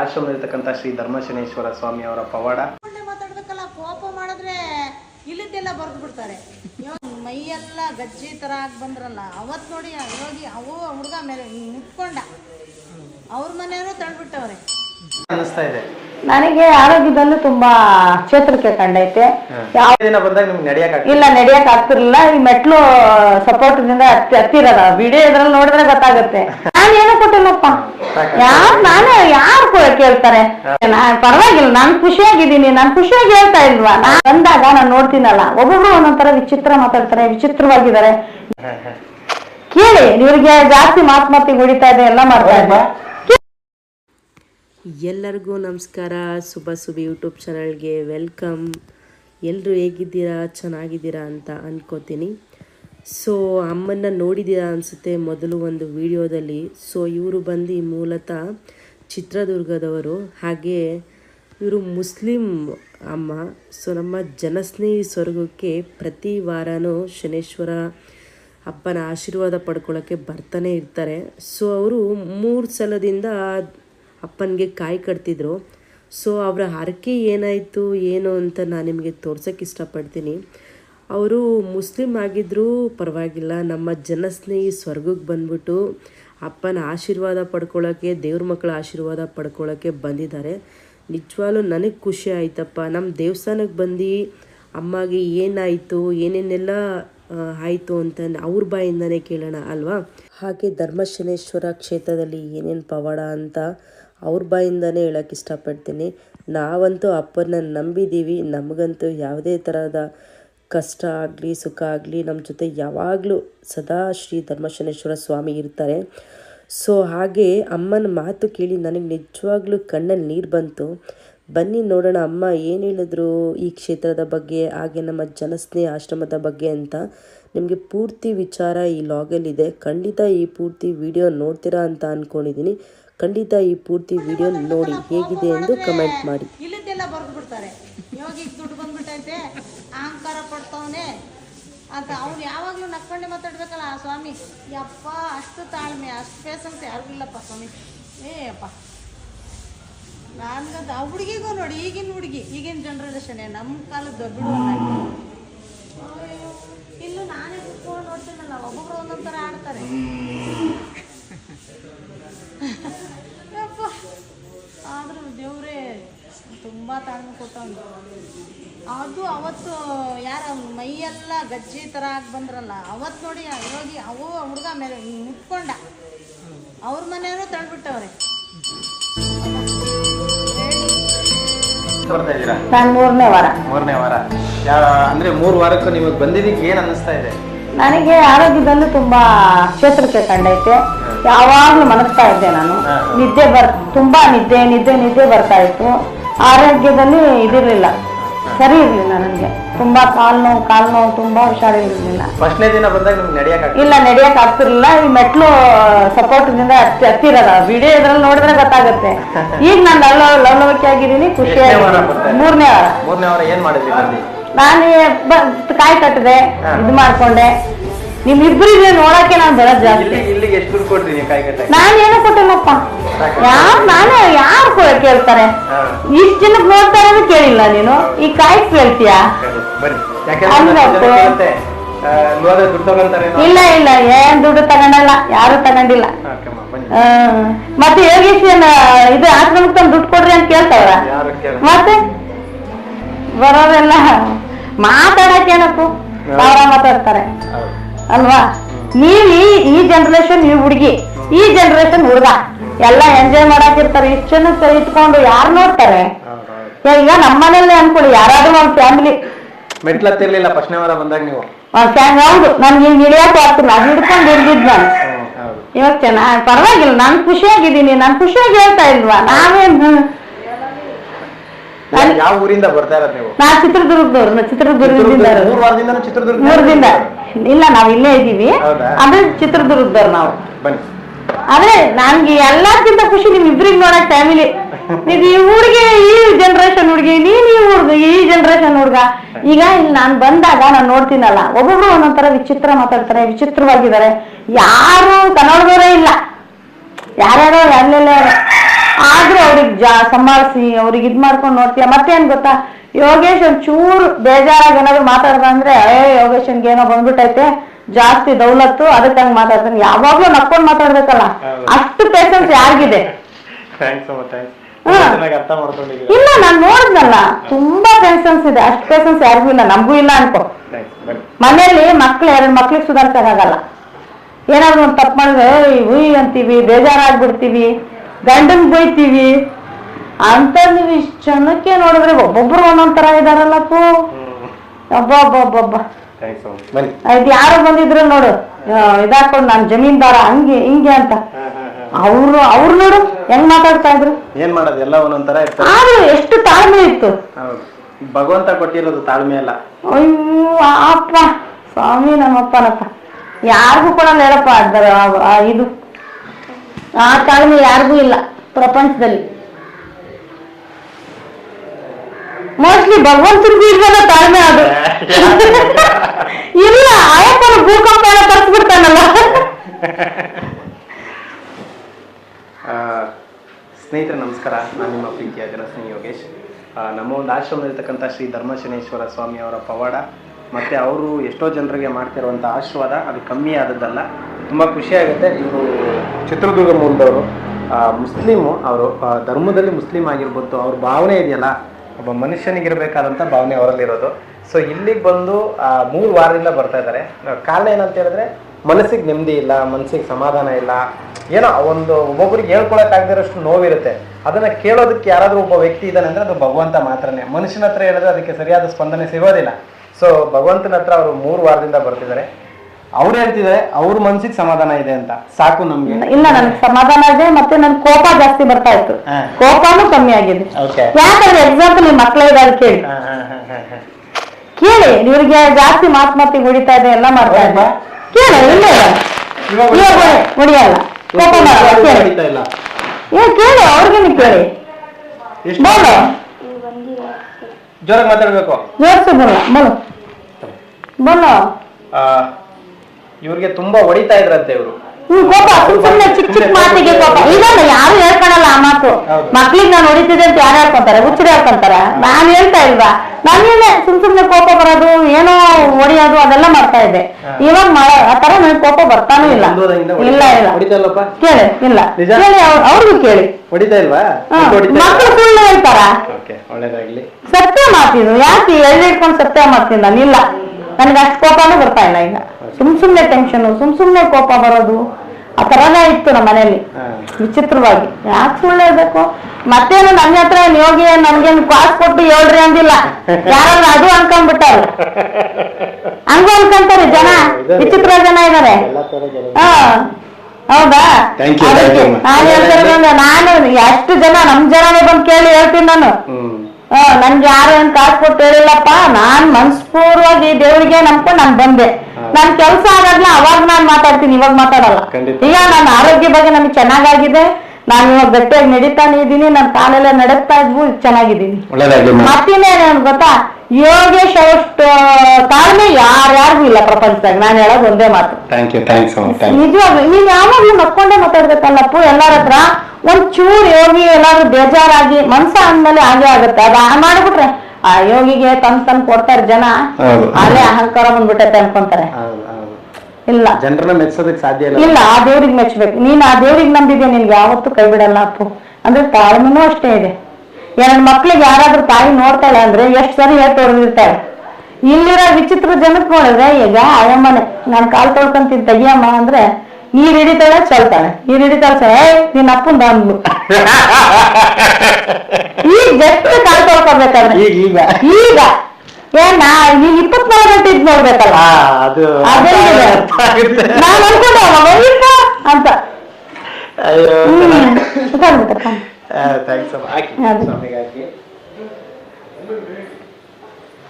ಆಶ್ರಮದಲ್ಲಿರ್ತಕ್ಕಂಥ ಶ್ರೀ ಧರ್ಮಶನೇಶ್ವರ ಸ್ವಾಮಿ ಅವರ ಪವಾಡ. ಮಾತಾಡ್ಬೇಕಲ್ಲ ಕೋಪ ಮಾಡಿದ್ರೆ ಇಲ್ಲಿದ್ದೆಲ್ಲ ಬರೆದು ಬಿಡ್ತಾರೆ. ಮೈ ಮೈಯೆಲ್ಲ ಗಜ್ಜಿ ತರ ಆಗಿ ಬಂದ್ರಲ್ಲ ಅವತ್ ನೋಡಿ ಹೋಗಿ ಅವು ಹುಡುಗ ಮೇಲೆ ಮುಟ್ಕೊಂಡ ಅವ್ರ ಮನೆಯವರು ತಳ್ಬಿಟ್ಟವ್ರೆ. ಅನಿಸ್ತಾ ಇದೆ. ನನಗೆ ಆರೋಗ್ಯದಲ್ಲೂ ತುಂಬಾ ಚೇತರಿಕೆ ಕಂಡೈತೆ ಯಾವ ದಿನ ಬಂದಾಗ ನಿಮ್ಗೆ ನಡೆಯಕ್ಕೆ ಇಲ್ಲ ನಡೆಯಕ್ ಆಗ್ತಿರ್ಲಿಲ್ಲ. ಈ ಮೆಟ್ಲು ಸಪೋರ್ಟ್ ದಿಂದ ಹತ್ತಿ ಹತ್ತಿರದ ವಿಡಿಯೋ ಇದ್ರಲ್ಲಿ ನೋಡಿದ್ರೆ ಗೊತ್ತಾಗುತ್ತೆ. ಕೊಟ್ಟಿಲ್ಲಪ್ಪ ಯಾರ್ ನಾನು ಯಾರು ಕೇಳ್ತಾರೆ. ಪರವಾಗಿಲ್ಲ, ನಾನ್ ಖುಷಿಯಾಗಿದ್ದೀನಿ, ನಾನ್ ಖುಷಿಯಾಗಿ ಹೇಳ್ತಾ ಇಲ್ವಾ? ನಾನ್ ಬಂದಾಗ ನಾನು ನೋಡ್ತೀನಲ್ಲ, ಒಬ್ಬೊಬ್ರು ಒಂದೊಂದರ ವಿಚಿತ್ರ ಮಾತಾಡ್ತಾರೆ, ವಿಚಿತ್ರವಾಗಿದ್ದಾರೆ. ಕೇಳಿ ಇವ್ರಿಗೆ ಜಾಸ್ತಿ ಮಾತು ಮಾತಿಗೆ ಹೊಡಿತಾ ಇದೆ, ಎಲ್ಲ ಮಾಡ್ತಾ ಇದೆ ಎಲ್ಲರಿಗೂ ನಮಸ್ಕಾರ ಸುಬ ಸುಬಿ ಯೂಟ್ಯೂಬ್ ಚಾನಲ್ಗೆ ವೆಲ್ಕಮ್. ಎಲ್ಲರೂ ಹೇಗಿದ್ದೀರಾ, ಚೆನ್ನಾಗಿದ್ದೀರಾ ಅಂತ ಅನ್ಕೋತೀನಿ. ಸೊ ಅಮ್ಮನ್ನ ನೋಡಿದ್ದೀರಾ ಅನಿಸುತ್ತೆ ಮೊದಲು ಒಂದು ವಿಡಿಯೋದಲ್ಲಿ. ಸೊ ಇವರು ಬಂದು ಮೂಲತಃ ಚಿತ್ರದುರ್ಗದವರು. ಹಾಗೆ ಇವರು ಮುಸ್ಲಿಂ ಅಮ್ಮ. ಸೊ ನಮ್ಮ ಜನಸ್ನೇಹಿ ಸ್ವರ್ಗಕ್ಕೆ ಪ್ರತಿ ವಾರನೂ ಶನೇಶ್ವರ ಅಪ್ಪನ ಆಶೀರ್ವಾದ ಪಡ್ಕೊಳ್ಳೋಕ್ಕೆ ಬರ್ತಾನೆ ಇರ್ತಾರೆ. ಸೊ ಅವರು ಮೂರು ಸಲದಿಂದ ಅಪ್ಪನಿಗೆ ಕಾಯಿ ಕಟ್ತಿದ್ರು. ಸೊ ಅವರ ಹರಕೆ ಏನಾಯಿತು, ಏನು ಅಂತ ನಾನು ನಿಮಗೆ ತೋರ್ಸೋಕ್ಕೆ ಇಷ್ಟಪಡ್ತೀನಿ. ಅವರು ಮುಸ್ಲಿಂ ಆಗಿದ್ದರೂ ಪರವಾಗಿಲ್ಲ. ನಮ್ಮ ಜನಸ್ನೇಹಿ ಸ್ವರ್ಗಕ್ಕೆ ಬಂದ್ಬಿಟ್ಟು ಅಪ್ಪನ ಆಶೀರ್ವಾದ ಪಡ್ಕೊಳ್ಳೋಕ್ಕೆ ದೇವ್ರ ಮಕ್ಕಳ ಆಶೀರ್ವಾದ ಪಡ್ಕೊಳ್ಳೋಕ್ಕೆ ಬಂದಿದ್ದಾರೆ. ನಿಜವಾಗ್ಲೂ ನನಗೆ ಖುಷಿ ಆಯ್ತಪ್ಪ. ನಮ್ಮ ದೇವಸ್ಥಾನಕ್ಕೆ ಬಂದು ಅಮ್ಮಗೆ ಏನಾಯಿತು, ಏನೇನೆಲ್ಲ ಆಯಿತು ಅಂತ ಅವ್ರ ಬಾಯಿಂದನೇ ಕೇಳೋಣ ಅಲ್ವಾ? ಹಾಗೆ ಧರ್ಮಶನೇಶ್ವರ ಕ್ಷೇತ್ರದಲ್ಲಿ ಏನೇನು ಪವಾಡ ಅಂತ ಅವ್ರ ಬಾಯಿಂದನೇ ಹೇಳೋಕ್ಕೆ ಇಷ್ಟಪಡ್ತೀನಿ. ನಾವಂತೂ ಅಪ್ಪನ ನಂಬಿದ್ದೀವಿ ನಮಗಂತೂ ಯಾವುದೇ ಥರದ ಕಷ್ಟ ಆಗಲಿ, ಸುಖ ಆಗಲಿ ನಮ್ಮ ಜೊತೆ ಯಾವಾಗಲೂ ಸದಾ ಶ್ರೀ ಧರ್ಮಶನೇಶ್ವರ ಸ್ವಾಮಿ ಇರ್ತಾರೆ. ಸೊ ಹಾಗೆ ಅಮ್ಮನ ಮಾತು ಕೇಳಿ ನನಗೆ ನಿಜವಾಗ್ಲೂ ಕಣ್ಣಲ್ಲಿ ನೀರು ಬಂತು. ಬನ್ನಿ ನೋಡೋಣ ಅಮ್ಮ ಏನು ಹೇಳಿದ್ರು ಈ ಕ್ಷೇತ್ರದ ಬಗ್ಗೆ, ಹಾಗೆ ನಮ್ಮ ಜನಸ್ನೇಹ ಆಶ್ರಮದ ಬಗ್ಗೆ ಅಂತ. ನಿಮಗೆ ಪೂರ್ತಿ ವಿಚಾರ ಈ ಲಾಗಲ್ಲಿದೆ ಖಂಡಿತ ಈ ಪೂರ್ತಿ ವಿಡಿಯೋ ನೋಡ್ತೀರಾ ಅಂತ ಅಂದ್ಕೊಂಡಿದ್ದೀನಿ ಖಂಡಿತ ಈ ಪೂರ್ತಿ ವಿಡಿಯೋ ನೋಡಿ ಹೇಗಿದೆ ಎಂದು ಕಮೆಂಟ್ ಮಾಡಿ. ಅಹಂಕಾರ ಪಡ್ತವನೆ. ಅಂತ ಅವ್ನು ಯಾವಾಗಲೂ ನಕ್ಕೊಂಡೆ ಮಾತಾಡ್ಬೇಕಲ್ಲ ಆ ಸ್ವಾಮಿ. ಯಪ್ಪ, ಅಷ್ಟು ತಾಳ್ಮೆ, ಅಷ್ಟು ಪೇಸನ್ಸ್ ಯಾರಿಗಿಲ್ಲಪ್ಪ ಸ್ವಾಮಿ. ಏ ಅಪ್ಪ ನನ್ಗಂತ ಆ ಹುಡುಗಿಗೂ ನೋಡಿ, ಈಗಿನ ಹುಡುಗಿ, ಈಗಿನ ಜನ್ರೇಷನ್ನೇ ನಮ್ಮ ಕಾಲದ ಬಿಡು ಇಲ್ಲೂ ನಾನೇ ಕೂತ್ಕೊಂಡು ನೋಡ್ತೀನಲ್ಲ, ಒಬ್ಬೊಬ್ರು ಒಂದೊಂದು ಥರ ಆಡ್ತಾರೆ ಯಪ್ಪ ಆದರೂ ದೇವರೇ ತುಂಬ ತಾಳ್ಮೆ ಕೊಟ್ಟವನು ಅದು ಅವತ್ತು ಯಾರ ಮೈಯೆಲ್ಲ ಗಜ್ಜಿ ಥರ ಆಗಿ ಬಂದ್ರಲ್ಲ ಅವತ್ತು ನೋಡಿ ಹೋಗಿ ಯೋಗಿ ಅವು ಹುಡುಗ ಮೇಲೆ ಮುಟ್ಕೊಂಡ ಅವ್ರ ಮನೆಯವರು ತಳ್ಬಿಟ್ಟವ್ರೆ. ಬರ್ತಾ ಇದ್ದೀರಾ? ನಾನು ಮೂರನೇ ವಾರ. ಮೂರನೇ ವಾರ. ಅಂದ್ರೆ ಮೂರು ವಾರಕ್ಕೂ ನಿಮಗೆ ಬಂದಿದ್ದಕ್ಕೆ ಏನ್ ಅನ್ನಿಸ್ತಾ ಇದೆ? ನನಗೆ ಆರೋಗ್ಯದಲ್ಲಿ ತುಂಬಾ ಕ್ಷೇತ್ರಕ್ಕೆ ಕಂಡೈತೆ ಯಾವಾಗ್ಲೂ ಮನಸ್ತಾ ಇದ್ದೆ ನಾನು. ನಿದ್ದೆ ಬರ್ ತುಂಬಾ ನಿದ್ದೆ ನಿದ್ದೆ ನಿದ್ದೆ ಬರ್ತಾ ಇತ್ತು. ಆರೋಗ್ಯದಲ್ಲಿ ಇದಿರ್ಲಿಲ್ಲ. ಸರಿ ಇರ್ಲಿಲ್ಲ ನನಗೆ. ತುಂಬಾ ಕಾಲ್ ನೋವು ಕಾಲ್ ನೋವು ತುಂಬಾ ಹುಷಾರಿರ್ಲಿಲ್ಲ. ಫಸ್ಟ್ನೇ ದಿನ ಬಂದಾಗ ನಿಮ್ಗೆ ನಡೆಯಕ್ಕೆ ಇಲ್ಲ ನಡೆಯಕ್ ಆಗ್ತಿರ್ಲಿಲ್ಲ. ಈ ಮೆಟ್ಲು ಸಪೋರ್ಟ್ನಿಂದ ಹತ್ತಿ ಹತ್ತಿರದ ವಿಡಿಯೋ ಇದ್ರಲ್ಲಿ ನೋಡಿದ್ರೆ ಗೊತ್ತಾಗುತ್ತೆ. ಈಗ ನಾನು ಅಲ್ಲ ಲವಲವಿಕೆ ಆಗಿದ್ದೀನಿ ಖುಷಿಯಾಗಿ ಮೂರನೇ ವಾರ. ಮೂರನೇ ವಾರ ಏನ್ ಮಾಡಿದ್ರಿ ನಾನು ಕಾಯಿ ಕಟ್ಟಿದೆ. ಇದು ಮಾಡ್ಕೊಂಡೆ. ನಿಮ್ ಇಬ್ಬರಿಗೆ ನೋಡಕ್ಕೆ ನಾನು ಬರೋದ್ ಜಾಸ್ತಿ. ಇಲ್ಲಿ ಇಲ್ಲಿಗೆ ಎಷ್ಟು ದುಡ್ಡು ಕೊಟ್ರಿ ನೀವು ಕಾಯಿ ಕಟ್ಟಕ್ಕೆ ನಾನೇನು ಕೊಟ್ಟಿಲ್ಲಪ್ಪ ಯಾರ್ ನಾನು ಯಾರು ಕೇಳ್ತಾರೆ? ಇಷ್ಟ್ ಜನಕ್ಕೆ ನೋಡ್ತಾ ಇರೋದು ಕೇಳಿಲ್ಲ ನೀನು. ಈ ಕಾಯಿ ಕೇಳ್ತೀಯಾ? ಇಲ್ಲ ಇಲ್ಲ ಏನ್ ದುಡ್ಡು ತಗೊಂಡಲ್ಲ ಯಾರು ತಗೊಂಡಿಲ್ಲ. ಮತ್ತೆ ಯೋಗೇಶನ್ ಇದು ಆಶ್ರಮಕ್ಕೆ ತಂದು ದುಡ್ಡು ಕೊಡ್ರಿ ಅಂತ ಕೇಳ್ತಾವ ಮತ್ತೆ? ಬರೋರೆಲ್ಲ ಮಾತಾಡಕ್ಕೇನಪ್ಪು ಸಾವಿರ ಮಾತಾಡ್ತಾರೆ. ಅಲ್ವಾ? ನೀವ್ ಈ ಈ ಜನರೇಷನ್ ನೀವು ಹುಡುಗಿ ಈ ಜನರೇಷನ್ ಹುಡುಗ ಎಲ್ಲ ಎಂಜಾಯ್ ಮಾಡಾಕಿರ್ತಾರೆ. ಇಷ್ಟು ಜನ ಇಟ್ಕೊಂಡು ಯಾರು ನೋಡ್ತಾರೆ? ಈಗ ನಮ್ಮನೇಲೆ ಅನ್ಕೊಳ್ಳಿ ಯಾರಾದ್ರೂ ಒಂದ್ ಫ್ಯಾಮಿಲಿ ಮೆಟ್ಲು ಹತ್ತಿರ್ಲಿಲ್ಲ ವಾರ ಬಂದಾಗ ನೀವು. ಹೌದು ನನ್ಗೆ ಹಿಂಗ್ ಇಳಿಯಕ್ ಆಗ್ತಿಲ್ಲ ಅದು ಹಿಡ್ಕೊಂಡು ಹಿಡ್ದಿದ್ ನಾನು. ಇವಾಗ ಚೆನ್ನಾಗಿ ಪರವಾಗಿಲ್ಲ ನಾನು ಖುಷಿಯಾಗಿದ್ದೀನಿ ನಾನು ಖುಷಿಯಾಗಿ ಹೇಳ್ತಾ ಇಲ್ವಾ? ನಾವೇನ್ ಯಾವ- ಯಾವ ಊರಿಂದ ಬರ್ತಾ ಇರೋದು ನೀವು? ನಾ ಚಿತ್ರದುರ್ಗದವ್ರು ನಾ ಚಿತ್ರದುರ್ಗದಿಂದ ಚಿತ್ರದುರ್ಗ- ಮೂರು ವಾರದಿಂದ ಚಿತ್ರದುರ್ಗ ಮೂರದಿಂದ. ಇಲ್ಲ ನಾವ್ ಇಲ್ಲೇ ಇದೀವಿ ಹೌದಾ? ಅಂದ್ರೆ ಚಿತ್ರದುರ್ಗದವ್ರು ನಾವು. ಬನ್ನಿ. ಆದ್ರೆ ನನ್ಗೆ ಎಲ್ಲಕ್ಕಿಂತ ಖುಷಿ ನಿಮ್ ಇಬ್ರಿಗೆ ನೋಡಕ್ ಫ್ಯಾಮಿಲಿ ನೀವು ಈ ಊರಿಗೆ ಈ ಜನರೇಷನ್ ಹುಡುಗಿ ನೀನ್ ಈ ಹುಡುಗ ಈ ಜನರೇಷನ್ ಹುಡುಗ. ಈಗ ಇಲ್ಲಿ ನಾನ್ ಬಂದಾಗ ನಾನ್ ನೋಡ್ತೀನಲ್ಲ ಒಬ್ಬೊಬ್ರು ಒಂದೊಂಥರ ವಿಚಿತ್ರ ಮಾತಾಡ್ತಾರೆ ವಿಚಿತ್ರವಾಗಿದ್ದಾರೆ. ಯಾರು ಕನ್ನಡದವರೇ ಇಲ್ಲ. ಯಾರ್ಯಾರೋ ಅಲ್ಲೆಲ್ಲ ಆದ್ರೂ ಅವ್ರಿಗೆ ಜಾ ಸಂಭಾಳಿಸಿ ಅವ್ರಿಗೆ ಇದ್ ಮಾಡ್ಕೊಂಡು ನೋಡ್ತೀಯ ಮತ್ತೇನ್ ಗೊತ್ತಾ? ಯೋಗೇಶ್ ಒಂದ್ ಚೂರು ಬೇಜಾರಾಗಿ ಏನಾದ್ರು ಮಾತಾಡ್ದ ಅಂದ್ರೆ ಏ ಯೋಗೇಶನ್ಗೆ ಏನೋ ಬಂದ್ಬಿಟ್ಟೈತೆ ಜಾಸ್ತಿ ದೌಲತ್ತು ಅದಕ್ಕೆ ಹಂಗ್ ಮಾತಾಡ್ತಾನೆ. ಯಾವಾಗ್ಲೂ ನಕ್ಕೊಂಡ್ ಮಾತಾಡ್ಬೇಕಲ್ಲ. ಅಷ್ಟು ಪೇಷನ್ಸ್ ಯಾರಿಗಿದೆ? ಇಲ್ಲ ನಾನ್ ನೋಡಿದ್ನಲ್ಲ ತುಂಬಾ ಪೇಷನ್ಸ್ ಇದೆ. ಅಷ್ಟು ಪೇಷನ್ಸ್ ಯಾರಿಗೂ ಇಲ್ಲ ನಮಗೂ ಇಲ್ಲ ಅನ್ಕೋ. ಮನೆಯಲ್ಲಿ ಮಕ್ಳು ಎರಡು ಮಕ್ಳಿಗೆ ಸುಧಾರಿಸಕ್ಕಾಗಲ್ಲ ಏನಾದ್ರು ಒಂದು ತಪ್ಪು ಮಾಡಿದ್ರೆ "ಏಯ್, ಉಯ್ ಅಂತೀವಿ ಬೇಜಾರಾಗ್ಬಿಡ್ತೀವಿ. ಗಂಡನ್ ಬೈತೀವಿ. ಅಂತ ನೀವು ಇಷ್ಟು ಜನಕ್ಕೆ ನೋಡಿದ್ರೆ ಒಬ್ಬೊಬ್ರು ಒಂದೊಂದ್ ತರ ಇದಾರಲ್ಲಪ್ಪೂ ಒಬ್ಬೊಬ್ಬೊಬ್ಬೊಬ್ಬ ಒಬ್ಬ ಯಾರು ಬಂದಿದ್ರು ನೋಡು. ಇದಾಕೊಂಡು ನಾನ್ ಜಮೀನ್ದಾರ ಹಂಗೆ ಹಿಂಗೆ ಅಂತ. ಅವ್ರು ಅವ್ರು ನೋಡು ಹೆಂಗ್ ಮಾತಾಡ್ತಾ ಇದ್ರು? ಏನ್ ಮಾಡೋದು? ಎಲ್ಲ ಒಂದೊಂದರ ಆದ್ರೂ ಎಷ್ಟು ತಾಳ್ಮೆ ಇತ್ತು. ಭಗವಂತ ಕೊಟ್ಟಿರೋದು ತಾಳ್ಮೆ ಅಲ್ಲ ಅಯ್ಯೋ ಅಪ್ಪ. ಸ್ವಾಮಿ ನಮ್ಮಪ್ಪನಪ್ಪ. ಯಾರಿಗೂ ಕೂಡ ಹೇಳಪ್ಪ ಇದು. ಆ ತಾಳ್ಮೆ ಯಾರಿಗೂ ಇಲ್ಲ, ಪ್ರಪಂಚದಲ್ಲಿ. ಮೋಸ್ಟ್ಲಿ ಭಗವಂತನಿಗೂ ಇಲ್ವಲ್ಲ ತಾಳ್ಮೆ ಅದು? ಇಲ್ಲ, ಆಯಪ್ಪನ ಭೂಕಂಪ ಎಲ್ಲ ತರಿಸ್ಬಿಡ್ತಾನಲ್ಲ. ಸ್ನೇಹಿತರೆ, ನಮಸ್ಕಾರ. ನಾನು ನಿಮ್ಮ ಪ್ರೀತಿಯ ಜನಸ್ನೇಹಿ ಯೋಗೇಶ್. ನಮ್ಮ ಒಂದು ಆಶ್ರಮದಲ್ಲಿರ್ತಕ್ಕಂಥ ಶ್ರೀ ಧರ್ಮಶನೇಶ್ವರ ಸ್ವಾಮಿ ಅವರ ಪವಾಡ, ಮತ್ತು ಅವರು ಎಷ್ಟೋ ಜನರಿಗೆ ಮಾಡ್ತಿರುವಂಥ ಆಶೀರ್ವಾದ, ಅದು ಕಮ್ಮಿ ಆದದ್ದಲ್ಲ. ತುಂಬ ಖುಷಿಯಾಗುತ್ತೆ ಇವರು ಚಿತ್ರದುರ್ಗ ಮೂಲದವರು. ಮುಸ್ಲಿಮು ಅವರು ಧರ್ಮದಲ್ಲಿ ಮುಸ್ಲಿಂ ಆಗಿರ್ಬೋದು, ಅವ್ರ ಭಾವನೆ ಇದೆಯಲ್ಲ, ಒಬ್ಬ ಮನುಷ್ಯನಿಗಿರಬೇಕಾದಂಥ ಭಾವನೆ ಅವರಲ್ಲಿರೋದು. ಸೊ ಇಲ್ಲಿಗೆ ಬಂದು ಮೂರು ವಾರದಿಂದ ಬರ್ತಾ ಇದ್ದಾರೆ. ಕಾರಣ ಏನಂತ ಹೇಳಿದ್ರೆ, ಮನಸ್ಸಿಗೆ ನೆಮ್ಮದಿ ಇಲ್ಲ, ಮನಸ್ಸಿಗೆ ಸಮಾಧಾನ ಇಲ್ಲ. ಏನೋ ಒಂದು ಒಬ್ಬೊಬ್ಬರಿಗೆ ಹೇಳ್ಕೊಳಕ್ಕಾಗದಿರೋಷ್ಟು ನೋವಿರುತ್ತೆ. ಅದನ್ನ ಕೇಳೋದಕ್ಕೆ ಯಾರಾದರೂ ಒಬ್ಬ ವ್ಯಕ್ತಿ ಇದ್ದಾನೆ ಅಂದ್ರೆ ಅದು ಭಗವಂತ ಮಾತ್ರನೇ. ಮನುಷ್ಯನ ಹತ್ರ ಹೇಳಿದ್ರೆ ಅದಕ್ಕೆ ಸರಿಯಾದ ಸ್ಪಂದನೆ ಸಿಗೋದಿಲ್ಲ. ಸೊ ಭಗವಂತನ ಹತ್ರ ಅವರು ಮೂರು ವಾರದಿಂದ ಬರ್ತಿದ್ದಾರೆ. ಅವ್ರು ಹೇಳ್ತಿದ್ದಾರೆ ಅವ್ರ ಮನ್ಸಿಗೆ ಸಮಾಧಾನ ಇದೆ ಅಂತ. ಸಾಕು ನಮ್ಗೆ. ಇಲ್ಲ ನನ್ಗೆ ಸಮಾಧಾನ ಇದೆ ಮತ್ತೆ ನನ್ ಕೋಪ ಜಾಸ್ತಿ ಬರ್ತಾ ಇತ್ತು. ಹಾ. ಕೋಪನೂ ಕಮ್ಮಿ ಆಗಿದೆ. ಯಾಕಂದ್ರೆ ಎಕ್ಸಾಂಪಲ್ ನಿಮ್ ಮಕ್ಳ ಇದ್ದಾರೆ ಕೇಳಿ. ಕೇಳಿ ಇವ್ರಿಗೆ ಜಾಸ್ತಿ ಮಾತ್ ಮಾತಿಗೆ ಹೊಡಿತಾ ಇದೆ ಎಲ್ಲ ಮಾಡ್ತಾ ಇದೆ. ಕೇಳಿ ಇಲ್ಲ ಇವಾಗ ಇವಾಗ ಹೊಡಿಯಲ್ಲ ಕೋಪ ಮಾಡಲ್ಲ ಕೇಳಿ. ಇಲ್ಲ. ಏ ಕೇಳಿ ಅವ್ರಿಗೇನು ಕೇಳಿ. ಎಷ್ಟು ಬೋಲು. ಜೋರಾಗಿ ಮಾತಾಡ್ಬೇಕು? ಜೋರ್ಸು ಬಲ್ಲ ಬೋಲು. ಬೋಲು. ಇವ್ರಿಗೆ ತುಂಬಾ ಹೊಡಿತಾ ಇದ್ರಂತೆ ಇವರು. ಕೋಪ. ಚಿಕ್ಕ ಚಿಕ್ಕ ಮಾತಿಗೆ ಕೋಪ. ಇಲ್ಲ ಯಾರು ಹೇಳ್ಕೊಳಲ್ಲ ಆ ಮಾತು. ಮಕ್ಳಿಗ್ ನಾನು ಹೊಡಿತಿದ್ದೆ ಅಂತ ಯಾರು ಹೇಳ್ಕೊಂತಾರೆ? ಹುಚ್ಚರು ಹೇಳ್ಕೊಂತಾರ? ನಾನ್ ಹೇಳ್ತಾ ಇಲ್ವಾ? ನಾನೇನೆ ಸುಮ್ ಸುಮ್ನೆ ಕೋಪ ಬರೋದು ಏನೋ ಹೊಡಿಯೋದು ಅದೆಲ್ಲ ಮಾಡ್ತಾ ಇದ್ದೆ. ಇವಾಗ ಮಳೆ ಆ ತರ ನನ್ ಕೋಪ ಬರ್ತಾನೂ ಇಲ್ಲ. ಇಲ್ಲ ಇಲ್ಲ. ಕೇಳಿ ಇಲ್ಲ. ಕೇಳಿ ಅವ್ರ್- ಅವ್ರಿಗೂ ಕೇಳಿ. ಹೊಡಿತಾ ಇಲ್ವಾ? ಸುಳ್ಳು ಹೇಳ್ತಾರ? ಸತ್ಯ ಮಾಡ್ತೀನಿ ಯಾಕೆ ಎಳ್ಳಿಟ್ಕೊಂಡು ಸತ್ಯ ಮಾಡ್ತೀನಿ ನಾನು ಇಲ್ಲ. ನನಗೆ ಅಷ್ಟು ಕೋಪನೂ ಬರ್ತಾ ಇಲ್ಲ ಈಗ. ಸುಮ್ ಸುಮ್ನೆ ಟೆನ್ಷನ್ ಸುಮ್ ಸುಮ್ನೆ ಕೋಪ ಬರೋದು ಆ ತರನೇ ಇತ್ತು ನಮ್ಮ ಮನೇಲಿ. ವಿಚಿತ್ರವಾಗಿ. ಯಾಕೆ ಸುಳ್ಳು ಹೇಳ್ಬೇಕು? ಮತ್ತೇನು ನನ್ನ ಹತ್ರ ಯೋಗಿ ನನ್ಗೇನು ಕಾಸು ಕೊಟ್ಟು ಹೇಳ್ರಿ ಅಂದಿಲ್ಲ. ಯಾರಾದ್ರೂ ಅದು ಅನ್ಕೊಂಡ್ಬಿಟ್ಟಾರ ಹಂಗ ಅನ್ಕೊಂತಾರೆ ಜನ. ವಿಚಿತ್ರ ಜನ ಇದಾರೆ. ಹಾ. ಹೌದಾ. ನಾನು ಹೇಳ್ತಿರೋದು ನಾನು ಎಷ್ಟು ಜನ ನಮ್ ಜನನೇ ಬಂದು ಕೇಳಿ ಹೇಳ್ತೀನಿ ನಾನು. ನನ್ಗೆ ಯಾರು ಏನ್ ಕಾಸು ಕೊಟ್ಟು ಹೇಳಿಲ್ಲಪ್ಪ ನಾನ್ ಮನ್ಸ್ಪೂರ್ವಾಗಿ ದೇವರಿಗೆ ನಂಬ್ಕೊಂಡು ನಾನ್ ಬಂದೆ. ನನ್ ಕೆಲ್ಸ ಆಗಾಗ್ಲ ಅವಾಗ ನಾನ್ ಮಾತಾಡ್ತೀನಿ ಇವಾಗ ಮಾತಾಡಲ್ಲ. ಈಗ ನನ್ನ ಆರೋಗ್ಯ ಬಗ್ಗೆ ನನ್ಗೆ ಚೆನ್ನಾಗಾಗಿದೆ. ನಾನು ಇವಾಗ ಗಟ್ಟಿಯಾಗಿ ನಡೀತಾನೆ ಇದ್ದೀನಿ ನನ್ನ ಕಾಲೆಲ್ಲ ನಡೆಸ್ತಾ ಇದ್ವು ಚೆನ್ನಾಗಿದ್ದೀನಿ. ಒಳ್ಳೇದಾಗ್ಲಿ ಗೊತ್ತಾ? ಯೋಗೇಶ್ ಅಷ್ಟು ತಾಳ್ಮೆ ಯಾರ್ಯಾರಿಗೂ ಇಲ್ಲ ಪ್ರಪಂಚದಾಗ. ನಾನು ಹೇಳೋದು ಒಂದೇ ಮಾತು. ಥ್ಯಾಂಕ್ ಯು ಥ್ಯಾಂಕ್ಸ್ ನಿಜವಾಗ್ಲು ನೀನ್ ಯಾವಾಗ್ಲೂ ನಕ್ಕೊಂಡೇ ಮಾತಾಡ್ಬೇಕಲ್ಲಪ್ಪು ಎಲ್ಲಾರ ಹತ್ರ? ಒಂದ್ ಚೂರ್ ಯೋಗಿ ಎಲ್ಲಾರು ಬೇಜಾರಾಗಿ ಮನ್ಸ ಅಂದ್ಮೇಲೆ ಹಾಗೆ ಆಗುತ್ತೆ. ಅದ ಮಾಡ್ಬಿಟ್ರೆ ಆ ಯೋಗಿಗೆ ತಂದ್ ತಂದ್ ಕೊಡ್ತಾರೆ ಜನ. ಅಲ್ಲೇ ಅಹಂಕಾರ ಬಂದ್ಬಿಟ್ಟೈತೆ ಅನ್ಕೊಂತಾರೆ. ಇಲ್ಲ. ಜನರನ್ನ ಮೆಚ್ಚೋದಕ್ಕೆ ಸಾಧ್ಯ ಇಲ್ಲ. ಇಲ್ಲ ಆ ದೇವ್ರಿಗೆ ಮೆಚ್ಬೇಕು. ನೀನ್ ಆ ದೇವ್ರಿಗೆ ನಂಬಿದ್ಯಾ ನಿನ್ಗೆ? ಯಾವತ್ತೂ ಕೈ ಬಿಡಲ್ಲ ಅಪ್ಪು. ಅಂದ್ರೆ ತಾಳ್ಮೆನೂ ಅಷ್ಟೇ ಇದೆ. ಎರಡ್ ಮಕ್ಳಿಗೆ ಯಾರಾದ್ರೂ ತಾಯಿ ನೋಡ್ತಾಳೆ ಅಂದ್ರೆ ಎಷ್ಟು ಸರಿ ಹೇಳ್ ಇಲ್ಲಿರೋ ವಿಚಿತ್ರ ಜನಕ್ ನೋಡಿದ್ರೆ ಈಗ ಅಯ್ಯಮ್ಮನೆ ನಾನು ಕಾಲು ತೊಳ್ಕೊಂತೀನಿ ತೆಗಿಯಮ್ಮ ಅಂದ್ರೆ ನೀರ್ ಹಿಡಿತಾಳೆ ಚಲ್ತಾಳೆ. ನೀರ್ ಹಿಡಿತಾಳೆ ಚಲ್ ಏ ನಿನ್ ಅಪ್ಪಂದ ಅಂದ್ಲು ಈಗ ಜಸ್ಟ್ ಕಾಲು ತೊಳ್ಕೊಬೇಕಾದ್ರೆ. ಈಗ ಈಗ. ಏನ ಈಗ ಇಪ್ಪತ್ನಾಲ್ಕು ಗಂಟೆ ಇದ್ ನೋಡ್ಬೇಕಲ್ಲ. ನಾನು ಅನ್ಕೊಂಡೆ ಅಂತ. ಅಯ್ಯೋ. ಥ್ಯಾಂಕ್ಸ್ ಹಾಕಿ ಅದು. ಸ್ವಾಮಿಗೆ ಹಾಕಿ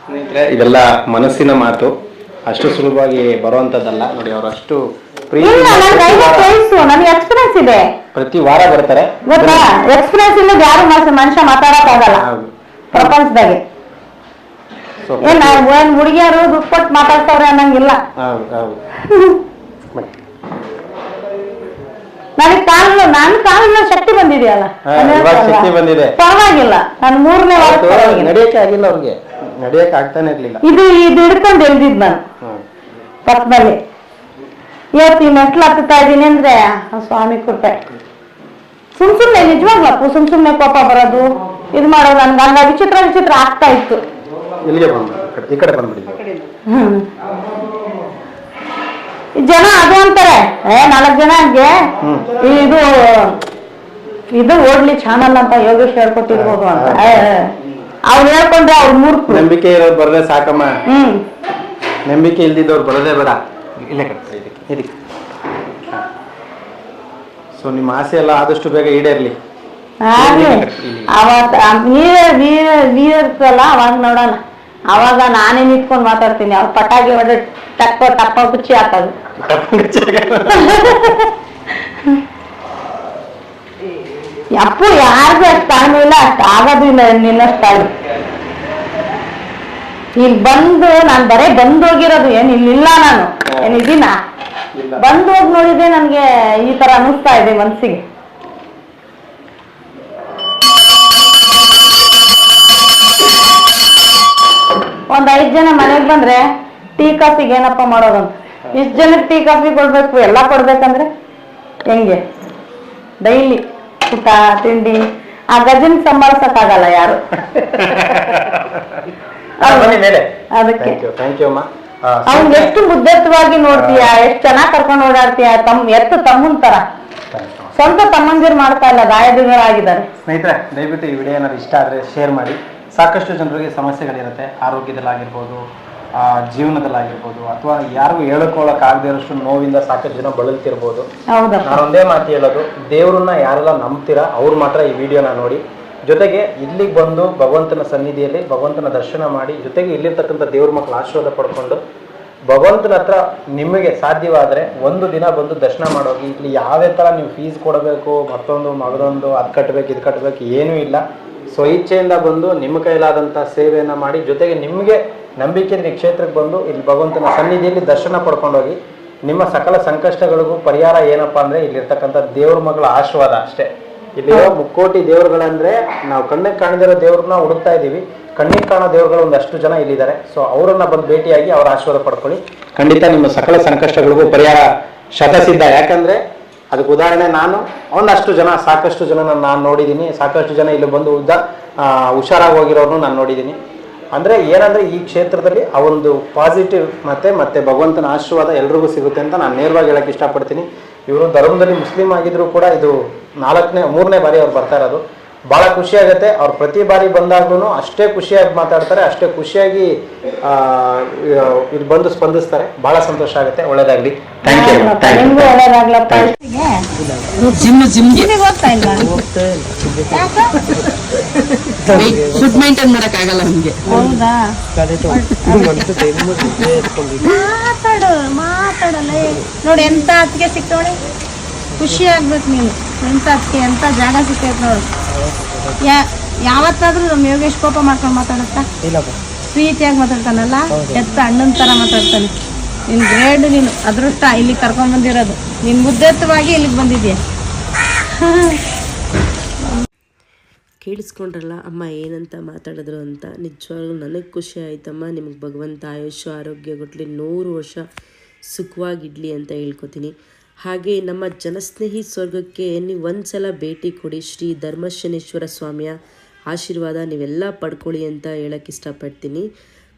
ಸ್ನೇಹಿತರೆ ಇದೆಲ್ಲ ಮನಸ್ಸಿನ ಮಾತು. ಅಷ್ಟು ಸುಲಭವಾಗಿ ಬರುವಂತದ್ದಲ್ಲ. ನೋಡಿ ಅವರು ಅಷ್ಟು ನನ್ಗೆ ಎಕ್ಸ್ಪೀರಿಯನ್ಸ್ ಇದೆ. ಪ್ರತಿ ವಾರ ಬರ್ತಾರೆ. ಗೊತ್ತಾ? ಎಕ್ಸ್ಪೀರಿಯನ್ಸ್ ಇಲ್ಲದ ಯಾರು ಮನುಷ್ಯ ಮಾತಾಡಕ್ ಆಗಲ್ಲ ಪ್ರಪಂಚದಾಗೆ. ಒಂದ್ ಏನ್ ಹುಡುಗಿಯರು ದುಡ್ಡು ಕೊಟ್ಟು ಮಾತಾಡ್ತಾವ್ರೆ ಅನ್ನಂಗಿಲ್ಲ. ಹೌದು. ನನಗೆ ಕಾಲು ನನ್ನ ಕಾಲಿನ ಶಕ್ತಿ ಬಂದಿದೆಯಲ್ಲ? ನಾನು ಇವಾಗ ಶಕ್ತಿ ಬಂದಿದೆ. ಪರವಾಗಿಲ್ಲ. ನಾನು ಮೂರನೇ ವಾರ. ನಡೆಯಕ್ಕೆ ಆಗಿಲ್ಲ ಅವ್ರಿಗೆ. ನಡೆಯಕ್ಕೆ ಆಗ್ತಾನೆ ಇರ್ಲಿಲ್ಲ. ಇದು ಇದು ಹಿಡ್ಕೊಂಡು ಎಳ್ದಿದ್ ನಾನು. ಪಕ್ಕದಲ್ಲಿ. ಇವತ್ತು ಈ ಮೆಟ್ಲು ಹತ್ತುತ್ತಾ ಇದ್ದೀನಿ ಅಂದ್ರೆ ಸ್ವಾಮಿ ಕೃಪೆ. ಸುಮ್ ಸುಮ್ನೆ ನಿಜವಾಗ್ಲಪ್ಪು ಸುಮ್ ಸುಮ್ನೆ ಕೋಪ ಬರೋದು ಇದು ಮಾಡೋದು ನನ್ಗೆ ಹಂಗ ವಿಚಿತ್ರ ವಿಚಿತ್ರ ಆಗ್ತಾ ಇತ್ತು. ಇಲ್ಲಿಗೆ ಬಂದ್ಬಿಡಿ ಈ ಕಡೆ- ಬಂದ್ಬಿಡಿ. ಜನ ಅದು ಅಂತಾರೆ. ಏ ನಾಲ್ಕು ಜನಕ್ಕೆ ಹಂಗೆ? ಇದು ಇದು ಓಡ್ಲಿ ಚಾನಲ್ ಅಂತ ಯೋಗೇಶ್ ಹೇಳ್ಕೊಟ್ಟಿರ್ಬೋದು ಅಂತ. ಅವ್ರು ಹೇಳ್ಕೊಂಡ್ರೆ ಅವ್ರ ಮೂರ್ ನಂಬಿಕೆ ಇರೋದು ಬರದೆ ಸಾಕಮ್ಮ. ಹ್ಮ್. ನಂಬಿಕೆ ಇಲ್ದಿದ್ದವ್ರು ಬರದೇ ಬೇಡ. ಇಲ್ಲೇ ಕಟ್ಟ ಇದಕ್ಕೆ ಸೊ ನಿಮ್ಮ ಆಸೆ ಎಲ್ಲ ಆದಷ್ಟು ಬೇಗ ಈಡೇರ್ಲಿ. ಆಗ್ಲಿ. ಅವತ್ ವೀರ ವೀರ ಇರ್ತಲ್ಲ ಅವಾಗ ನೋಡೋಣ. ಅವಾಗ ನಾನೇ ನಿಂತ್ಕೊಂಡು ಮಾತಾಡ್ತೀನಿ. ಅವ್ರು ಪಟಾಕಿ ಹೊಡೆ ಟಪ್ಪ ಟಪ್ಪ ಕುಚ್ಚಿ ಹಾಕೋದು. ಅಪ್ಪು ಯಾರಿಗೂ ಅಷ್ಟು ತಾಳ್ಮೆ ಇಲ್ಲ ಅಷ್ಟು ಆಗೋದು ಇಲ್ಲ ನಿನ್ನಷ್ಟು ತಾಳ್ಮೆ. ಇಲ್ಲಿ ಬಂದು ನಾನು ಬರೇ ಬಂದು ಹೋಗಿರೋದು ಏನ್ ಇಲ್ಲಿಲ್ಲ ನಾನು. ಏನ್ ಇದೀನ ಇಲ್ಲ. ಬಂದು ಹೋಗಿ ನೋಡಿದ್ರೆ ನನ್ಗೆ ಈ ತರ ಅನಿಸ್ತಾ ಇದೆ ಮನ್ಸಿಗೆ. ಒಂದ್ ಐದ್ ಜನ ಮನೆಗ್ ಬಂದ್ರೆ ಟೀ ಕಾಫಿಗೆ ಏನಪ್ಪ ಮಾಡೋದಂತ? ಇಷ್ಟ್ ಜನಕ್ಕೆ ಟೀ ಕಾಫಿ ಕೊಡ್ಬೇಕು ಎಲ್ಲ ಕೊಡ್ಬೇಕಂದ್ರೆ? ಹೆಂಗೆ? ಡೈಲಿ ಊಟ ತಿಂಡಿ ಆ ಗಜನ್ ಸಂಭಾಳ್ಸಕ್ಕಾಗಲ್ಲ ಯಾರು. ಅದಕ್ಕೆ. ಅವ್ನ್ ಎಷ್ಟು ಮುದ್ದತ್ವಾಗಿ ನೋಡ್ತೀಯ ಎಷ್ಟ್ ಚೆನ್ನಾಗ್ ಕರ್ಕೊಂಡು ಓಡಾಡ್ತೀಯ ತಮ್ ಎತ್ತು ತಮ್ಮನ್ ತರ. ಸ್ವಂತ ತಮ್ಮಂದಿರು ಮಾಡ್ತಾ ಇಲ್ಲ ದಾಯದಿಗರಾಗಿದ್ದಾರೆ. ಸ್ನೇಹಿತರೆ ದಯವಿಟ್ಟು ಈ ವಿಡಿಯೋ ಏನಾದ್ರು ಇಷ್ಟ ಆದ್ರೆ ಶೇರ್ ಮಾಡಿ. ಸಾಕಷ್ಟು ಜನರಿಗೆ ಸಮಸ್ಯೆಗಳಿರುತ್ತೆ. ಆರೋಗ್ಯದಲ್ಲಾಗಿರ್ಬೋದು ಜೀವನದಲ್ಲಾಗಿರ್ಬೋದು ಅಥವಾ ಯಾರಿಗೂ ಹೇಳ್ಕೊಳಕ್ಕಾಗದೇ ಇರೋಷ್ಟು ನೋವಿಂದ ಸಾಕಷ್ಟು ಜನ ಬಳಲ್ತಿರ್ಬೋದು. ನಾನೊಂದೇ ಮಾತು ಹೇಳೋದು ದೇವ್ರನ್ನ ಯಾರೆಲ್ಲ ನಂಬ್ತೀರಾ ಅವ್ರು ಮಾತ್ರ ಈ ವಿಡಿಯೋನ ನೋಡಿ. ಜೊತೆಗೆ ಇಲ್ಲಿಗೆ ಬಂದು ಭಗವಂತನ ಸನ್ನಿಧಿಯಲ್ಲಿ ಭಗವಂತನ ದರ್ಶನ ಮಾಡಿ ಜೊತೆಗೆ ಇಲ್ಲಿರ್ತಕ್ಕಂಥ ದೇವ್ರ ಮಕ್ಕಳ ಆಶೀರ್ವಾದ ಪಡ್ಕೊಂಡು ಭಗವಂತನ ಹತ್ರ ನಿಮಗೆ ಸಾಧ್ಯವಾದರೆ ಒಂದು ದಿನ ಬಂದು ದರ್ಶನ ಮಾಡೋಗಿ ಇಲ್ಲಿ ಯಾವ್ಯಾವ ಥರ ನೀವು ಫೀಸ್ ಕೊಡಬೇಕು ಮತ್ತೊಂದು ಮಗದೊಂದು ಅದು ಕಟ್ಟಬೇಕು ಇದು ಕಟ್ಟಬೇಕು ಏನೂ ಇಲ್ಲ. ಸೊ ಇಚ್ಛೆಯಿಂದ ಬಂದು ನಿಮ್ಮ ಕೈಲಾದಂಥ ಸೇವೆಯನ್ನು ಮಾಡಿ ಜೊತೆಗೆ ನಿಮಗೆ ನಂಬಿಕೆ ಈ ಕ್ಷೇತ್ರಕ್ಕೆ ಬಂದು ಇಲ್ಲಿ ಭಗವಂತನ ಸನ್ನಿಧಿಯಲ್ಲಿ ದರ್ಶನ ಪಡ್ಕೊಂಡೋಗಿ ನಿಮ್ಮ ಸಕಲ ಸಂಕಷ್ಟಗಳಿಗೂ ಪರಿಹಾರ ಏನಪ್ಪಾ ಅಂದ್ರೆ ಇಲ್ಲಿರ್ತಕ್ಕಂಥ ದೇವ್ರ ಮಗಳ ಆಶೀರ್ವಾದ ಅಷ್ಟೇ. ಇಲ್ಲಿ ಮುಕ್ಕೋಟಿ ದೇವರುಗಳಂದ್ರೆ ನಾವು ಕಣ್ಣಿಗೆ ಕಾಣದಿರೋ ದೇವ್ರನ್ನ ಹುಡುಕ್ತಾ ಇದ್ದೀವಿ. ಕಣ್ಣಿಗೆ ಕಾಣೋ ದೇವರುಗಳು ಒಂದಷ್ಟು ಜನ ಇಲ್ಲಿದ್ದಾರೆ. ಸೊ ಅವರನ್ನ ಬಂದು ಭೇಟಿಯಾಗಿ ಅವರ ಆಶೀರ್ವಾದ ಪಡ್ಕೊಳ್ಳಿ. ಖಂಡಿತ ನಿಮ್ಮ ಸಕಲ ಸಂಕಷ್ಟಗಳಿಗೂ ಪರಿಹಾರ ಶತಸಿದ್ಧ. ಯಾಕಂದ್ರೆ ಅದಕ್ಕೆ ಉದಾಹರಣೆ ನಾನು, ಒಂದಷ್ಟು ಜನ, ಸಾಕಷ್ಟು ಜನ ನಾನು ನೋಡಿದ್ದೀನಿ. ಸಾಕಷ್ಟು ಜನ ಇಲ್ಲಿ ಬಂದು ಉದ್ದ ಹುಷಾರಾಗಿ ಹೋಗಿರೋರ್ನು ನಾನು ನೋಡಿದ್ದೀನಿ. ಅಂದರೆ ಏನಂದರೆ ಈ ಕ್ಷೇತ್ರದಲ್ಲಿ ಆ ಒಂದು ಪಾಸಿಟಿವ್ ಮತ್ತೆ ಮತ್ತೆ ಭಗವಂತನ ಆಶೀರ್ವಾದ ಎಲ್ರಿಗೂ ಸಿಗುತ್ತೆ ಅಂತ ನಾನು ನೇರವಾಗಿ ಹೇಳಕ್ಕೆ ಇಷ್ಟಪಡ್ತೀನಿ. ಇವರು ಧರ್ಮದಲ್ಲಿ ಮುಸ್ಲಿಂ ಆಗಿದ್ದರೂ ಕೂಡ ಇದು ನಾಲ್ಕನೇ, ಮೂರನೇ ಬಾರಿ ಅವ್ರು ಬರ್ತಾ ಇರೋದು. ಬಹಳ ಖುಷಿ ಆಗುತ್ತೆ ಅವ್ರು ಪ್ರತಿ ಬಾರಿ ಬಂದಾಗ್ಲೂ ಅಷ್ಟೇ ಖುಷಿಯಾಗಿ ಮಾತಾಡ್ತಾರೆ ಅಷ್ಟೇ ಖುಷಿಯಾಗಿ ಆ, ಇಲ್ಲಿ ಬಂದು ಸ್ಪಂದಿಸ್ತಾರೆ. ಬಹಳ ಸಂತೋಷ ಆಗುತ್ತೆ. ಒಳ್ಳೇದಾಗ್ಲಿ. ಥ್ಯಾಂಕ್ ಯು ಥ್ಯಾಂಕ್ ಯು ನಿಮ್ಗೂ ಒಳ್ಳೇದಾಗ್ಲಪ್ಪ ನಿಮಗೆ ಗೊತ್ತಾ ಇಲ್ಲ? ಫುಡ್ ಮೇಂಟೈನ್ ಮಾಡಕ್ ಆಗಲ್ಲ ನಮ್ಗೆ. ಹೌದಾ? ಮಾತಾಡು ಮಾತಾಡಲ್ಲ. ನೋಡಿ ಎಂತ ಅತ್ತಿಗೆ ಸಿಕ್ತವಳೆ ಖುಷಿ ಆಗ್ಬೇಕು ನೀನು ಎಂತ ಅತ್ತಿಗೆ ಎಂತ ಜಾಗ ಸಿಕ್ತೈತೆ ನೋಡು. ಯಾ ಯಾವತ್ತಾದ್ರೂ ನಮ್ಮ ಯೋಗೇಶ್ ಕೋಪ ಮಾಡ್ಕೊಂಡು ಮಾತಾಡುತ್ತಾ? ಪ್ರೀತಿಯಾಗಿ ಮಾತಾಡ್ತಾನಲ್ಲ? ಎತ್ತ ಅಣ್ಣನ ತರ ಮಾತಾಡ್ತಾನೆ. ನಿನ್ ಗ್ರೇಡ್ ನೀನು ಅದೃಷ್ಟ ಇಲ್ಲಿ ಕರ್ಕೊಂಡ್ ಬಂದಿರೋದು. ನಿನ್ ಮುದ್ದೆತ್ತವಾಗಿ ಇಲ್ಲಿಗೆ ಬಂದಿದ್ಯಾ? ಕೇಳಿಸ್ಕೊಂಡ್ರಲ್ಲ ಅಮ್ಮ ಏನಂತ ಮಾತಾಡಿದ್ರು ಅಂತ. ನಿಜವಾಗ್ಲೂ ನನಗೆ ಖುಷಿ ಆಯ್ತಮ್ಮ. ನಿಮಗೆ ಭಗವಂತ ಆಯುಷ್ಯ ಆರೋಗ್ಯ ಕೊಟ್ಟಲಿ ನೂರು ವರ್ಷ ಸುಖವಾಗಿಡ್ಲಿ ಅಂತ ಹೇಳ್ಕೊತೀನಿ. ಹಾಗೆ ನಮ್ಮ ಜನಸ್ನೇಹಿ ಸ್ವರ್ಗಕ್ಕೆ ನೀವು ಒಂದ್ಸಲ ಭೇಟಿ ಕೊಡಿ ಶ್ರೀ ಧರ್ಮಶನೇಶ್ವರ ಸ್ವಾಮಿಯ ಆಶೀರ್ವಾದ ನೀವೆಲ್ಲ ಪಡ್ಕೊಳ್ಳಿ ಅಂತ ಹೇಳಕ್ಕೆ ಇಷ್ಟಪಡ್ತೀನಿ.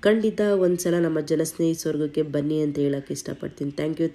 ಖಂಡಿತ ಒಂದ್ಸಲ ನಮ್ಮ ಜನಸ್ನೇಹಿ ಸ್ವರ್ಗಕ್ಕೆ ಬನ್ನಿ ಅಂತ ಹೇಳಕ್ಕೆ ಇಷ್ಟಪಡ್ತೀನಿ. Thank you